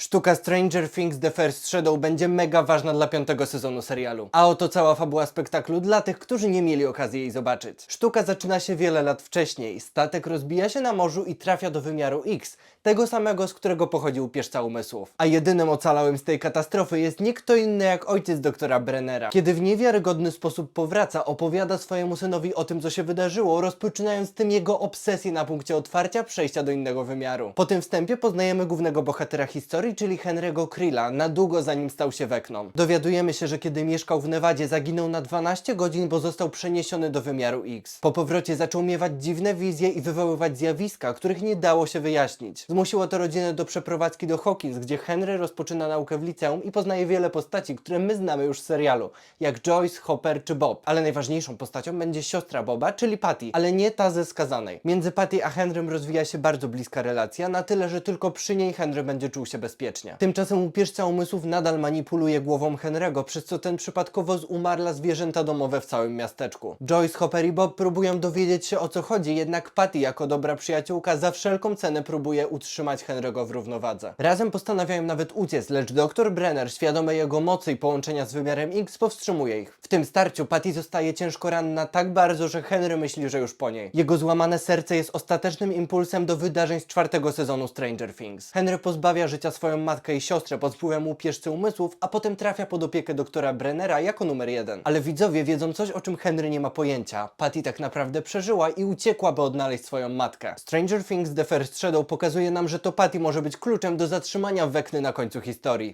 Sztuka Stranger Things The First Shadow będzie mega ważna dla piątego sezonu serialu. A oto cała fabuła spektaklu dla tych, którzy nie mieli okazji jej zobaczyć. Sztuka zaczyna się wiele lat wcześniej. Statek rozbija się na morzu i trafia do wymiaru X, tego samego, z którego pochodził pieszca umysłów. A jedynym ocalałym z tej katastrofy jest nie kto inny jak ojciec doktora Brennera. Kiedy w niewiarygodny sposób powraca, opowiada swojemu synowi o tym, co się wydarzyło, rozpoczynając tym jego obsesję na punkcie otwarcia przejścia do innego wymiaru. Po tym wstępie poznajemy głównego bohatera historii, czyli Henry'ego Krilla, na długo zanim stał się Vecną. Dowiadujemy się, że kiedy mieszkał w Nevadzie, zaginął na 12 godzin, bo został przeniesiony do wymiaru X. Po powrocie zaczął miewać dziwne wizje i wywoływać zjawiska, których nie dało się wyjaśnić. Zmusiło to rodzinę do przeprowadzki do Hawkins, gdzie Henry rozpoczyna naukę w liceum i poznaje wiele postaci, które my znamy już z serialu, jak Joyce, Hopper czy Bob. Ale najważniejszą postacią będzie siostra Boba, czyli Patty, ale nie ta ze skazanej. Między Patty a Henrym rozwija się bardzo bliska relacja, na tyle, że tylko przy niej Henry będzie czuł się bezpiecznie. Tymczasem upierzca umysłów nadal manipuluje głową Henry'ego, przez co ten przypadkowo zumarla zwierzęta domowe w całym miasteczku. Joyce, Hopper i Bob próbują dowiedzieć się o co chodzi, jednak Patty jako dobra przyjaciółka za wszelką cenę próbuje utrzymać Henry'ego w równowadze. Razem postanawiają nawet uciec, lecz dr Brenner, świadomy jego mocy i połączenia z wymiarem X, powstrzymuje ich. W tym starciu Patty zostaje ciężko ranna tak bardzo, że Henry myśli, że już po niej. Jego złamane serce jest ostatecznym impulsem do wydarzeń z czwartego sezonu Stranger Things. Henry pozbawia życia swoją matkę i siostrę pod wpływem upierzcy umysłów, a potem trafia pod opiekę doktora Brennera jako numer jeden. Ale widzowie wiedzą coś, o czym Henry nie ma pojęcia. Patty tak naprawdę przeżyła i uciekła, by odnaleźć swoją matkę. Stranger Things The First Shadow pokazuje nam, że to Patty może być kluczem do zatrzymania Wekny na końcu historii.